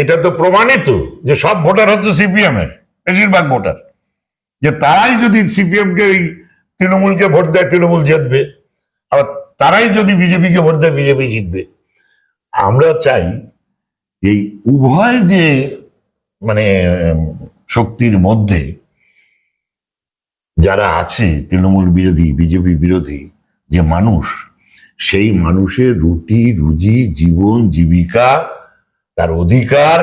এটা তো প্রমাণিত যে সব ভোটার হচ্ছে সিপিএম এর বেশিরভাগ ভোটার। যে তারাই যদি সিপিএম কে ওই তৃণমূলকে ভোট দেয়, তৃণমূল জিতবে। আবার তারাই যদি বিজেপিকে ভোট দেয়, বিজেপি জিতবে। আমরা চাই এই উভয় যে মানে শক্তির মধ্যে যারা আছে, তৃণমূল বিরোধী, বিজেপি বিরোধী, যে মানুষ, সেই মানুষের রুটি, রুজি, জীবন, জীবিকা তার অধিকার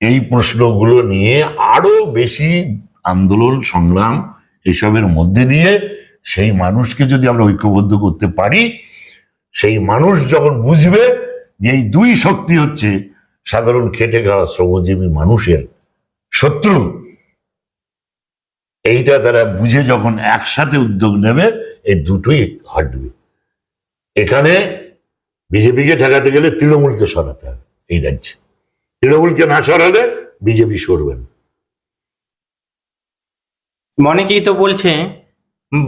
এই প্রশ্নগুলো নিয়ে আরও বেশি আন্দোলন, সংগ্রাম এসবের মধ্যে দিয়ে সেই মানুষকে যদি আমরা ঐক্যবদ্ধ করতে পারি, সেই মানুষ যখন বুঝবে যে এই দুই শক্তি হচ্ছে সাধারণ খেটে খাওয়া শ্রমজীবী মানুষের শত্রু, এইটা তারা বুঝে যখন একসাথে উদ্যোগ নেবে এই দুটোই হাঁটবে এখানে বিজেপিকে ঠেকাতে গেলে তৃণমূলকে সরাতে হবে। এই রাজ্যে। তৃণমূলকে না সরালে বিজেপি সরবেন অনেকেই তো বলছে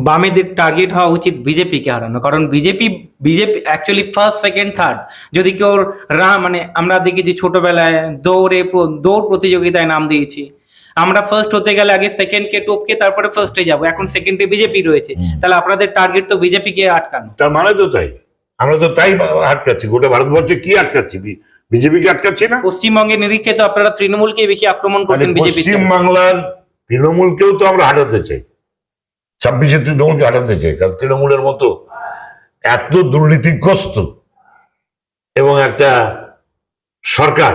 বামেদের টার্গেট হওয়া উচিত বিজেপিকে হারানো। কারণ BJP BJP actually first second third যদি কেউ রা মানে আমরা দেখেছি ছোটবেলায় দৌড়ে দৌড় প্রতিযোগিতায় নাম দিয়েছি। আমরা ফার্স্ট হতে গেলে আগে সেকেন্ডকে টপকে তারপরে ফার্স্টে যাব। এখন সেকেন্ডে বিজেপি রয়েছে। তাহলে আপনাদের টার্গেট তো বিজেপিকে আটকানো। তার মানে তো তাই। আমরা তো তাই আটকাচ্ছি। গোটা ভারতবর্ষে কি আটকাচ্ছি? বিজেপিকে আটকাচ্ছি না। পশ্চিমবঙ্গের নিরীক্ষে তো আপনারা তৃণমূলকে বেশি আক্রমণ করছেন বিজেপি পশ্চিম বাংলার তৃণমূলকেও তো আমরা হাঁটাতে চাই। ছাব্বিশে তৃণমূলকে হাঁটাতে চাই কারণ তৃণমূলের মতো এত দুর্নীতিগ্রস্ত এবং একটা সরকার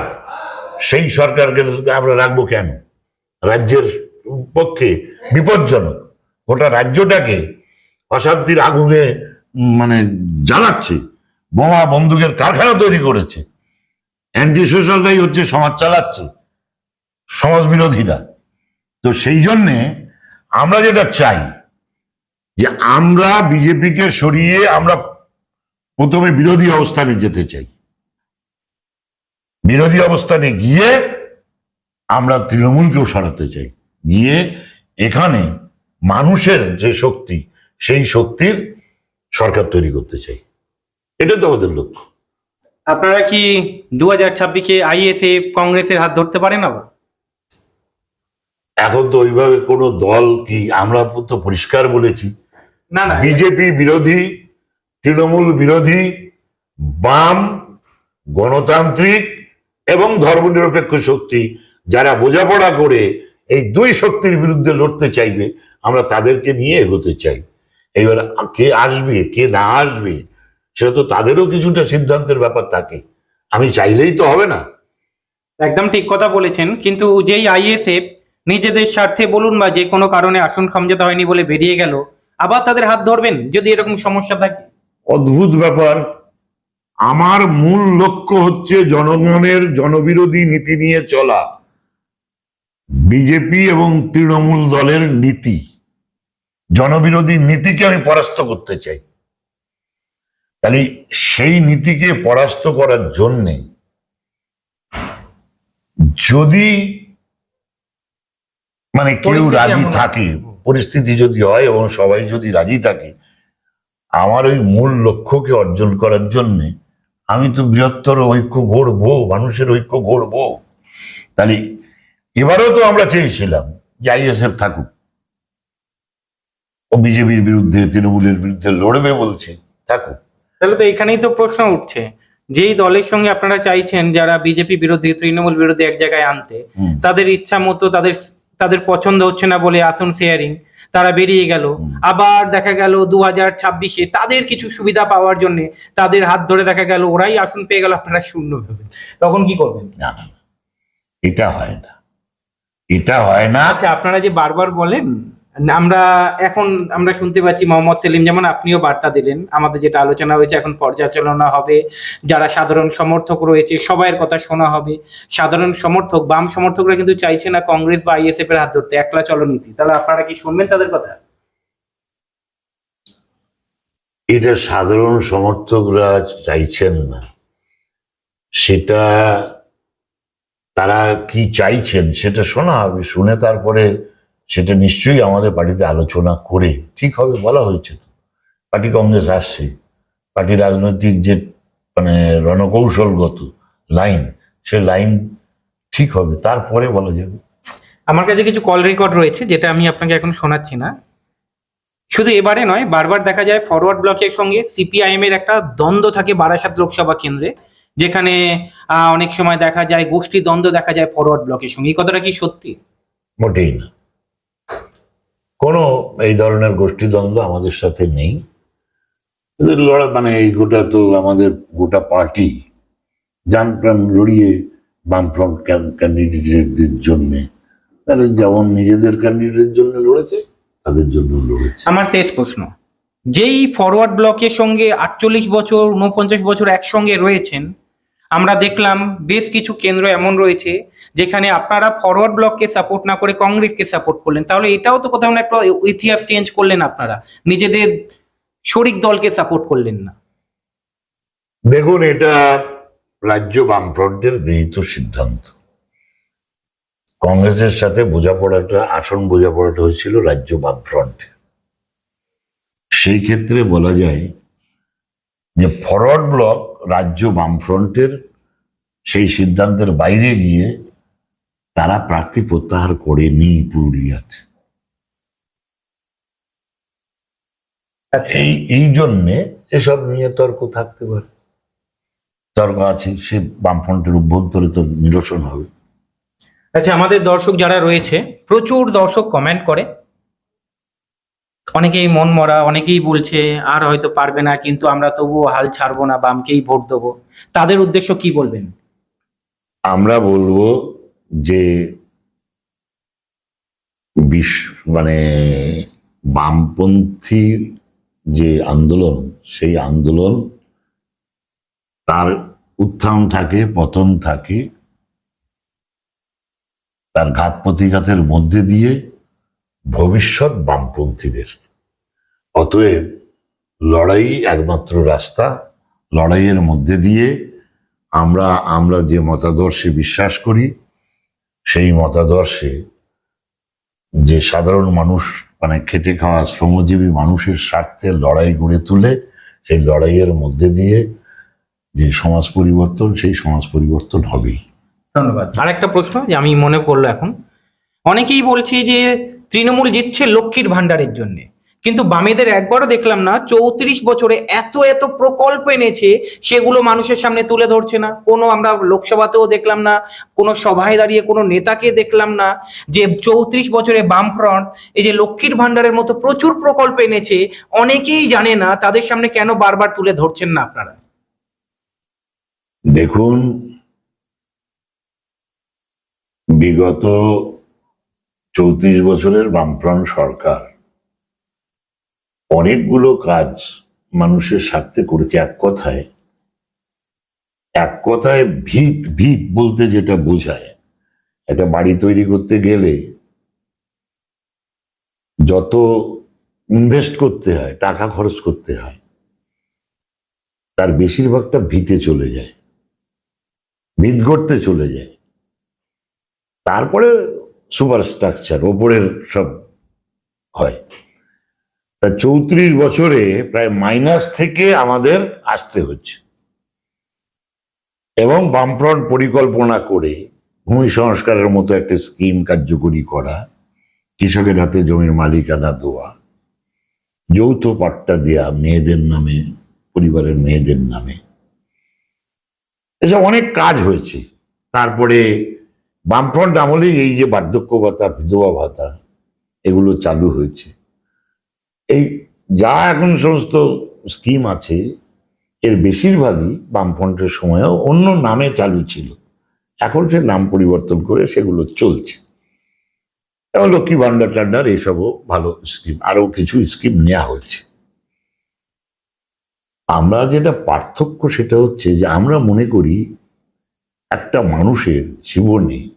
সেই সরকারকে আমরা রাখব কেন? রাজ্যের পক্ষে বিপজ্জনক। গোটা রাজ্যটাকে অশান্তির আগুনে মানে জ্বালাচ্ছে বোমা বন্দুকের কারখানা তৈরি করেছে। অ্যান্টি হচ্ছে সমাজ চালাচ্ছে, সমাজ বিরোধীরা। তো সেই জন্যে আমরা যেটা চাই, যে আমরা বিজেপিকে সরিয়ে আমরা প্রথমে বিরোধী অবস্থানে যেতে চাই। বিরোধী অবস্থানে গিয়ে আমরা তৃণমূলকেও সরাতে চাই। গিয়ে এখানে মানুষের যে শক্তি, সেই শক্তির সরকার তৈরি করতে চাই। এটা তো আমাদের লক্ষ্য। আপনারা কি দু হাজার ছাব্বিশে আইএসএফ কংগ্রেসের হাত ধরতে পারেন আবার? এখন তো ওইভাবে কোনো দল কি আমরা তো পরিষ্কার বলেছি। না না বিজেপি বিরোধী তৃণমূল বিরোধী বাম গণতান্ত্রিক এবং ধর্মনিরপেক্ষ শক্তি যারা বোঝাপড়া করে এই দুই শক্তির বিরুদ্ধে লড়তে চাইবে আমরা তাদেরকে নিয়ে এগোতে চাই। এবার কে আসবে কে না আসবে সেটা তো তাদেরও কিছুটা সিদ্ধান্তের ব্যাপার থাকে। আমি চাইলেই তো হবে না। একদম ঠিক কথা বলেছেন কিন্তু যেই আইএসএফ নিজেদের স্বার্থে বলুন বা যে কোনো কারণে আসন সমঝোতা হয়নি বলে বেরিয়ে গেল আবার তাদের হাত ধরবেন যদি এরকম সমস্যা থাকে? অদ্ভুত ব্যাপার। আমার মূল লক্ষ্য হচ্ছে জনগণের জনবিরোধী নীতি নিয়ে চলা। বিজেপি এবং তৃণমূল দলের নীতি। জনবিরোধী নীতিকে আমি পরাস্ত করতে চাই। তাহলে সেই নীতিকে পরাস্ত করার জন্যে যদি মানে কেউ রাজি থাকে পরিস্থিতি যদি হয় এবং সবাই যদি রাজি থাকে আমার ওই মূল লক্ষ্যকে অর্জন করার জন্য আমি তো বৃহত্তর ঐক্য গড়বো মানুষের ঐক্য গড়বো। তাহলে এবারেও তো আমরা চেয়েছিলাম যে আইএসএফ থাকুক। ও বিজেপির বিরুদ্ধে তৃণমূলের বিরুদ্ধে লড়বে বলছে থাকুক। তাহলে তো এখানেই তো প্রশ্ন উঠছে। যেই দলের সঙ্গে আপনারা চাইছেন যারা বিজেপি বিরোধী তৃণমূল বিরোধী এক জায়গায় আনতে তাদের ইচ্ছা মতো তাদের তাদের পছন্দ হচ্ছে না বলে আসন শেয়ারিং তারা বেরিয়ে গেল। আবার দেখা গেল দু হাজার ছাব্বিশে তাদের কিছু সুবিধা পাওয়ার জন্য তাদের হাত ধরে দেখা গেল ওরাই আসন পেয়ে গেল আপনারা শূন্য ভেবে। তখন কি করবেন? না না না। এটা হয় না। এটা হয় না। আচ্ছা আপনারা যে বারবার বলেন আমরা এখন, আমরা শুনতে পাচ্ছি মোহাম্মদ সেলিম যেমন আপনিও বার্তা দিলেন। আমাদের যেটা আলোচনা হয়েছে, এখন পর্যালোচনা হবে। যারা সাধারণ সমর্থক রয়েছে, সবাইয়ের কথা শোনা হবে। সাধারণ সমর্থক, বাম সমর্থকরা কিন্তু চাইছে না কংগ্রেস বা আইএসএফ এর হাত ধরতে, একলা চলনীতি। তাহলে আপনারা কি শুনবেন তাদের কথা? এটা সাধারণ সমর্থকরা চাইছেন না। সেটা তারা কি চাইছেন, সেটা শোনা হবে। শুনে তারপরে সেটা নিশ্চয়ই আমাদের পার্টিতে আলোচনা করে ঠিক হবে বলা হয়েছে তো। পার্টি কংগ্রেস আসছে পার্টি রাজনৈতিক যে মানে রণকৌশলগত লাইন সে লাইন ঠিক হবে তারপরে বলা যাবে। আমার কাছে কিছু কল রেকর্ড রয়েছে যেটা আমি আপনাকে এখন শোনাচ্ছি না। শুধু এবারে নয় বারবার দেখা যায় ফরওয়ার্ড ব্লকের সঙ্গে সিপিআইএম এর একটা দ্বন্দ্ব থাকে বারাসাত লোকসভা কেন্দ্রে যেখানে অনেক সময় দেখা যায় গোষ্ঠী দ্বন্দ্ব দেখা যায় ফরওয়ার্ড ব্লকের সঙ্গে। এই কথাটা কি সত্যি? মোটেই না। কোনো এই ধরনের গোষ্ঠীদ্বন্দ্ব আমাদের সাথে নেই। এদের লড়া মানে এই গোটা তো আমাদের গোটা পার্টি যান প্রাণ লড়িয়ে বামফ্রন্ট ক্যান্ডিডেটদের জন্যে। তারা যেমন নিজেদের ক্যান্ডিডেটের জন্য লড়েছে, তাদের জন্য লড়েছে। আমার শেষ প্রশ্ন। যেই ফরওয়ার্ড ব্লকের সঙ্গে আটচল্লিশ বছর উনপঞ্চাশ বছর একসঙ্গে রয়েছেন আমরা দেখলাম বেশ কিছু কেন্দ্র এমন রয়েছে যেখানে আপনারা ফরওয়ার্ড ব্লককে সাপোর্ট না করে কংগ্রেসকে সাপোর্ট করলেন। তাহলে এটাও তো কোথাও না একটা ইতিহাস চেঞ্জ করলেন আপনারা। নিজেদের শরিক দলকে সাপোর্ট করলেন না। দেখুন, এটা রাজ্য বামফ্রন্টের গৃহীত সিদ্ধান্ত। কংগ্রেসের সাথে বোঝাপড়াটা আসন বোঝাপড়াটা হয়েছিল রাজ্য বামফ্রন্ট। সেই ক্ষেত্রে বলা যায় যে ফরওয়ার্ড ব্লক রাজ্য বামফ্রন্টের সেই সিদ্ধান্তের বাইরে গিয়ে তারা প্রার্থী প্রত্যাহার করেনি পুরুলিয়াতে এই এই জন্যে এসব নিয়ে তর্ক থাকতে পারে। তর্ক আছে, সে বামফ্রন্টের অভ্যন্তরে তো নিরসন হবে। আচ্ছা আমাদের দর্শক যারা রয়েছে, প্রচুর দর্শক কমেন্ট করে। অনেকেই মন মরা, অনেকেই বলছে, আর হয়তো পারবে না, কিন্তু আমরা তবুও হাল ছাড়বো না, বামকেই ভোট দেবো। তাদের উদ্দেশ্য কি বলবেন? আমরা বলব যে, বিশ মানে বামপন্থী যে আন্দোলন, সেই আন্দোলন, তার উত্থান থাকে, পতন থাকে, তার ঘাত প্রতিঘাতের মধ্যে দিয়ে ভবিষ্যৎ বামপন্থীদের। অতএব লড়াই একমাত্র রাস্তা লড়াইয়ের মধ্যে দিয়ে আমরা আমরা যে মতাদর্শে বিশ্বাস করি সেই মতাদর্শে যে সাধারণ মানুষ মানে খেটে খাওয়া শ্রমজীবী মানুষের স্বার্থে লড়াই গড়ে তুলে সেই লড়াইয়ের মধ্যে দিয়ে যে সমাজ পরিবর্তন সেই সমাজ পরিবর্তন হবেই। ধন্যবাদ। আর একটা প্রশ্ন যে আমি মনে পড়ল এখন। অনেকেই বলছে যে তৃণমূল জিতছে লক্ষ্মীর ভান্ডারের জন্য। কিন্তু বামেদের একবারও দেখলাম না, চৌত্রিশ বছরে এত এত প্রকল্প এনেছে, সেগুলো মানুষের সামনে তুলে ধরছে না। কোনো আমরা লোকসভাতেও দেখলাম না, কোনো সভায় দাঁড়িয়ে কোনো নেতাকে দেখলাম না, যে চৌত্রিশ বছরে বামফ্রন্ট, এই যে লক্ষ্মীর ভান্ডারের মতো প্রচুর প্রকল্প এনেছে, অনেকেই জানে না, তাদের সামনে কেন বারবার তুলে ধরছেন না আপনারা? দেখুন, বিগত চৌত্রিশ বছরের বামফ্রন্ট সরকার। অনেকগুলো কাজ মানুষের স্বার্থে করেছে এক কথায়। এক কথায় ভিত ভিত বলতে যেটা বোঝায়। একটা বাড়ি তৈরি করতে গেলে যত ইনভেস্ট করতে হয়, টাকা খরচ করতে হয়, তার বেশিরভাগটা ভিতে চলে যায়, ভিত গড়তে চলে যায়। তারপরে সুপার স্ট্রাকচার ওপরের সব হয়। তা চৌত্রিশ বছরে প্রায় মাইনাস থেকে আমাদের আসতে হচ্ছে। এবং বামফ্রন্ট পরিকল্পনা করে ভূমি সংস্কারের মতো একটা স্কিম কার্যকরী করা, কৃষকের হাতে জমির মালিকানা দেওয়া, যৌথ পাট্টা দেয়া মেয়েদের নামে, পরিবারের মেয়েদের নামে। এসব অনেক কাজ হয়েছে। তারপরে বামফ্রন্ট আমলে এই যে বার্ধক্য ভাতা বিধবা ভাতা, এগুলো চালু হয়েছে। এই যা এখন সমস্ত স্কিম আছে, এর বেশিরভাগই বামফ্রন্টের সময়ও অন্য নামে চালু ছিল। এখন সে নাম পরিবর্তন করে সেগুলো চলছে। এবং লক্ষ্মী ভান্ডার টান্ডার এইসবও ভালো স্কিম আরও কিছু স্কিম নেওয়া হচ্ছে আমরা যেটা পার্থক্য সেটা হচ্ছে যে আমরা মনে করি একটা মানুষের জীবনে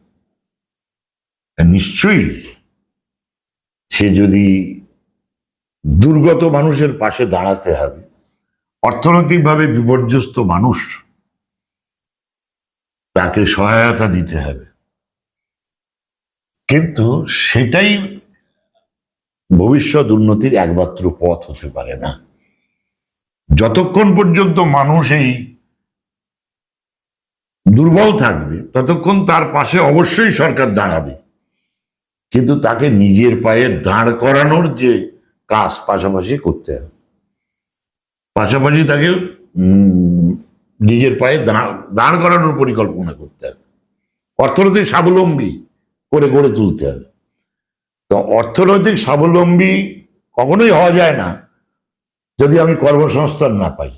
নিশ্চয়ই সে যদি দুর্গত মানুষের পাশে দাঁড়াতে হবে, অর্থনৈতিকভাবে বিপর্যস্ত মানুষ, তাকে সহায়তা দিতে হবে। কিন্তু সেটাই ভবিষ্যৎ উন্নতির একমাত্র পথ হতে পারে না। যতক্ষণ পর্যন্ত মানুষ এই দুর্বল থাকবে, ততক্ষণ তার পাশে অবশ্যই সরকার দাঁড়াবে। কিন্তু তাকে নিজের পায়ে দাঁড় করানোর যে কাজ পাশাপাশি করতে হবে। পাশাপাশি তাকে নিজের পায়ে দাঁড় দাঁড় করানোর পরিকল্পনা করতে হবে। অর্থনৈতিক স্বাবলম্বী করে গড়ে তুলতে হবে। তো অর্থনৈতিক স্বাবলম্বী কখনোই হওয়া যায় না যদি আমি কর্মসংস্থান না পাই।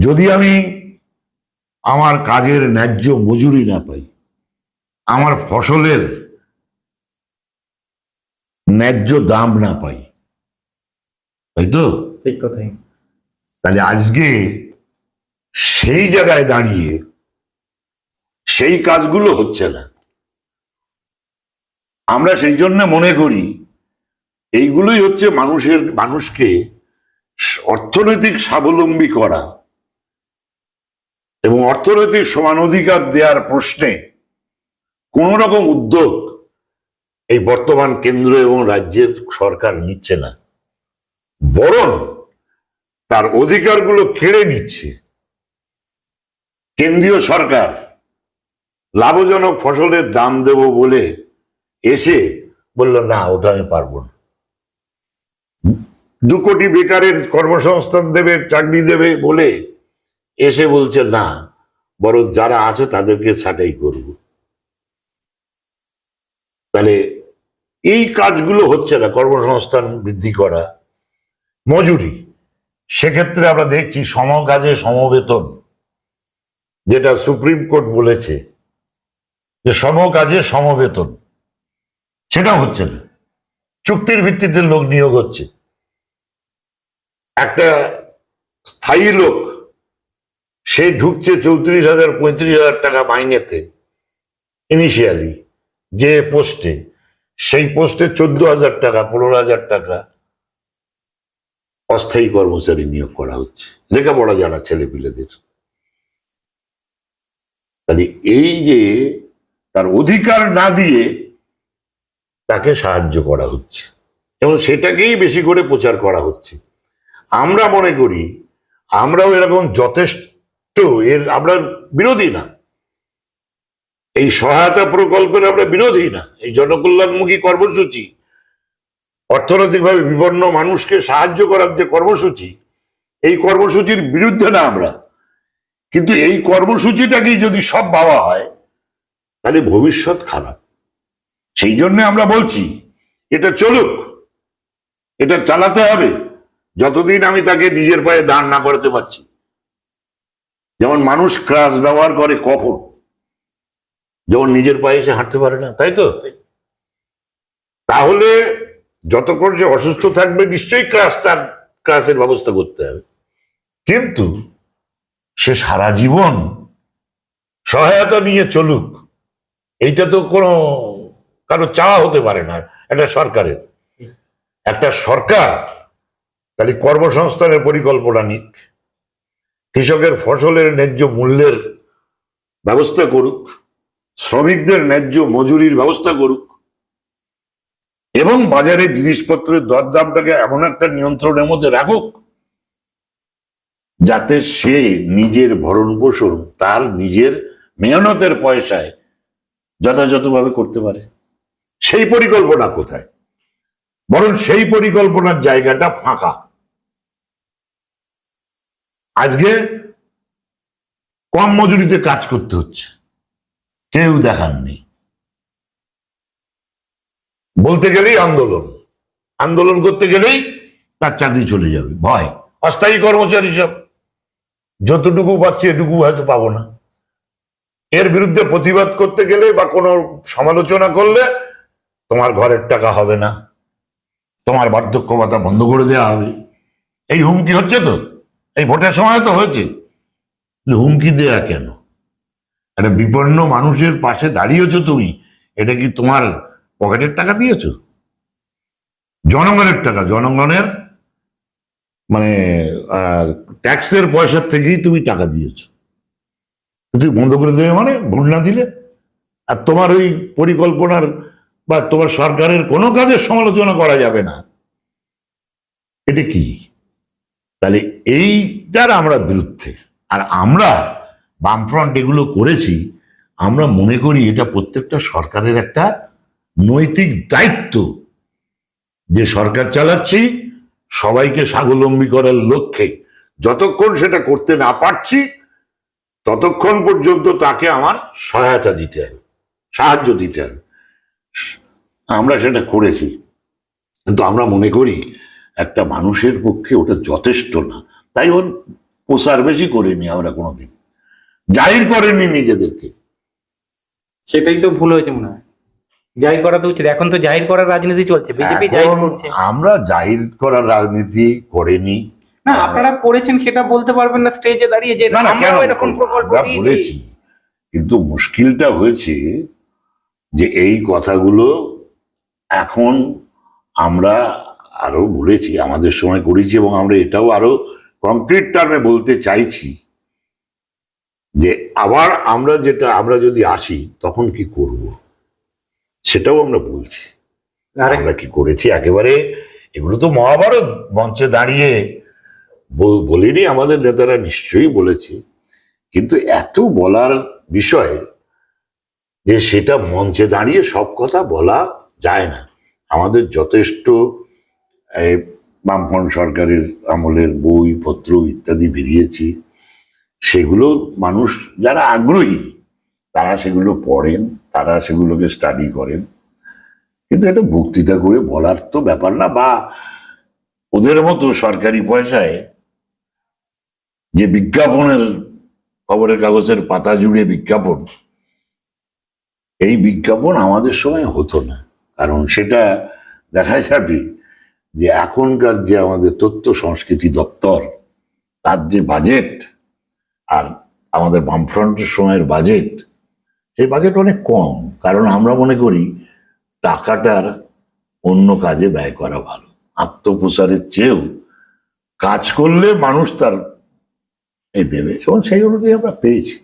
যদি আমি আমার কাজের ন্যায্য মজুরি না পাই, আমার ফসলের ন্যায্য দাম না পাই। তাই তো? ঠিক কথাই। তাহলে আজকে সেই জায়গায় দাঁড়িয়ে সেই কাজগুলো হচ্ছে না। আমরা সেই জন্য মনে করি এইগুলোই হচ্ছে মানুষের মানুষকে অর্থনৈতিক স্বাবলম্বী করা এবং অর্থনৈতিক সমান অধিকার দেওয়ার প্রশ্নে কোন রকম উদ্যোগ এই বর্তমান কেন্দ্র এবং রাজ্যের সরকার নিচ্ছে না। বরং তার অধিকারগুলো কেড়ে নিচ্ছে। কেন্দ্রীয় সরকার লাভজনক ফসলের দাম দেব বলে এসে বলল, না, ওটা আমি পারব না। দু কোটি বেকারের কর্মসংস্থান দেবে, চাকরি দেবে বলে এসে বলছে, না, বরং যারা আছে তাদেরকে ছাঁটাই করব। তাহলে এই কাজগুলো হচ্ছে না, কর্মসংস্থান বৃদ্ধি করা, মজুরি। সেক্ষেত্রে আমরা দেখছি সমকাজে সমবেতন, যেটা সুপ্রিম কোর্ট বলেছে, যে সমকাজে সমবেতন। সেটা হচ্ছে না। চুক্তির ভিত্তিতে লোক নিয়োগ হচ্ছে। একটা স্থায়ী লোক, সে ঢুকছে চৌত্রিশ হাজার, পঁয়ত্রিশ হাজার টাকা মাইনেতে ইনিশিয়ালি যে পোস্টে সেই পোস্টে চোদ্দ হাজার টাকা, পনেরো হাজার টাকা অস্থায়ী কর্মচারী নিয়োগ করা হচ্ছে। লেখাপড়া জানা ছেলেপিলেদের। তাহলে এই যে তার অধিকার না দিয়ে তাকে সাহায্য করা হচ্ছে, এবং সেটাকেই বেশি করে প্রচার করা হচ্ছে। আমরা মনে করি, আমরাও এরকম যথেষ্ট, এর, আমরা বিরোধী না। এই সহায়তা প্রকল্পের আমরা বিরোধী না, এই জনকল্যাণমুখী কর্মসূচি। অর্থনৈতিকভাবে বিপন্ন মানুষকে সাহায্য করার যে কর্মসূচি, এই কর্মসূচির বিরুদ্ধে না আমরা। কিন্তু এই কর্মসূচিটাকেই যদি সব ভাবা হয়, তাহলে ভবিষ্যৎ খারাপ। সেই জন্য আমরা বলছি, এটা চলুক, এটা চালাতে হবে, যতদিন আমি তাকে নিজের পায়ে দাঁড় না করাতে পারছি। যেমন মানুষ ক্রাস ব্যবহার করে কখন যেমন নিজের পায়ে এসে হাঁটতে পারে না তাই তো? তাহলে যতক্ষণ যে অসুস্থ থাকবে নিশ্চয়ই ক্রাস তার ক্রাসের ব্যবস্থা করতে হবে। কিন্তু সে সারা জীবন সহায়তা নিয়ে চলুক এইটা তো কোনো কারও চাওয়া হতে পারে না একটা সরকারের। একটা সরকার তাহলে কর্মসংস্থানের পরিকল্পনা নিক কৃষকের ফসলের ন্যায্য মূল্যের ব্যবস্থা করুক শ্রমিকদের ন্যায্য মজুরির ব্যবস্থা করুক। এবং বাজারে জিনিসপত্রের দরদামটাকে এমন একটা নিয়ন্ত্রণের মধ্যে রাখুক, যাতে সে নিজের ভরণ পোষণ, তার নিজের মেহনতের পয়সায় যথাযথভাবে করতে পারে। সেই পরিকল্পনা কোথায়? বরং সেই পরিকল্পনার জায়গাটা ফাঁকা। আজকে কম মজুরিতে কাজ করতে হচ্ছে। কেউ দেখাননি। বলতে গেলেই আন্দোলন। আন্দোলন করতে গেলেই তার চাকরি চলে যাবে। ভয়। অস্থায়ী কর্মচারী সব। যতটুকু পাচ্ছি এটুকু হয়তো পাবো না। এর বিরুদ্ধে প্রতিবাদ করতে গেলে বা কোনো সমালোচনা করলে তোমার ঘরের টাকা হবে না। তোমার বার্ধক্য ভাতা বন্ধ করে দেওয়া হবে। এই হুমকি হচ্ছে তো? এই ভোটের সময় তো হয়েছে। হুমকি দেয়া কেন? একটা বিপন্ন মানুষের পাশে দাঁড়িয়েছো তুমি, এটা কি তোমার পকেটের টাকা দিয়েছ? জনগণের টাকা, জনগণের মানে ট্যাক্সের পয়সার থেকেই তুমি টাকা দিয়েছ। তুমি বন্ধ করে দেবে মানে? ভুল না দিলে? আর তোমার ওই পরিকল্পনার বা তোমার সরকারের কোনো কাজের সমালোচনা করা যাবে না। এটা কি? তাহলে এই যার আমরা বিরুদ্ধে, আর আমরা বামফ্রন্ট এগুলো করেছি, আমরা মনে করি এটা প্রত্যেকটা সরকারের একটা নৈতিক দায়িত্ব যে সরকার চালাচ্ছি, সবাইকে স্বাবলম্বী করার লক্ষ্যে। যতক্ষণ সেটা করতে না পারছি, ততক্ষণ পর্যন্ত তাকে আমার সহায়তা দিতে হবে, সাহায্য দিতে হবে। আমরা সেটা করেছি, কিন্তু আমরা মনে করি একটা মানুষের পক্ষে ওটা যথেষ্ট না। তাই ওর প্রসার বেশি করিনি আমরা কোনোদিন। জাহির করেনি নিজেদেরকে। সেটাই তো ভুল হয়েছে মনে হয়। জাহির করা তো উচিত। এখন তো জাহির করার রাজনীতি চলছে। বিজেপি জাহির করছে। আমরা জাহির করার রাজনীতি করেনি। না আপনারা করেছেন সেটা বলতে পারবেন না স্টেজে দাঁড়িয়ে যে আমরাও এরকম প্রকল্প দিয়েছি। কিন্তু মুশকিলটা হয়েছে যে এই কথাগুলো এখন আমরা আরও বলেছি আমাদের সময় করেছি এবং আমরা এটাও আরও কংক্রিট টার্মে বলতে চাইছি। যে আবার আমরা যেটা আমরা যদি আসি তখন কি করব? সেটাও আমরা বলছি। আমরা কি করেছি? একেবারে এগুলো তো মহাভারত মঞ্চে দাঁড়িয়ে বল- বলিনি আমাদের নেতারা নিশ্চয়ই বলেছে। কিন্তু এত বলার বিষয় যে সেটা মঞ্চে দাঁড়িয়ে সব কথা বলা যায় না। আমাদের যথেষ্ট বামপন সরকারের আমলের বই পত্র ইত্যাদি বেরিয়েছে। সেগুলো মানুষ, যারা আগ্রহী, তারা সেগুলো পড়েন, তারা সেগুলোকে স্টাডি করেন। কিন্তু এটা বক্তৃতা করে বলার তো ব্যাপার না, বা ওদের মতো সরকারি পয়সায় যে বিজ্ঞাপনের খবরের কাগজের পাতা জুড়ে বিজ্ঞাপন, এই বিজ্ঞাপন আমাদের সময় হতো না। কারণ সেটা দেখা যাবে যে এখনকার যে আমাদের তথ্য সংস্কৃতি দপ্তর, তার যে বাজেট আর আমাদের বামফ্রন্টের সময়ের বাজেট সেই বাজেট অনেক কম। কারণ আমরা মনে করি, টাকাটার অন্য কাজে ব্যয় করা ভালো। আত্মপ্রসারের চেয়েও কাজ করলে মানুষ তার এ দেবে এবং সেই অনুযায়ী আমরা পেয়েছি।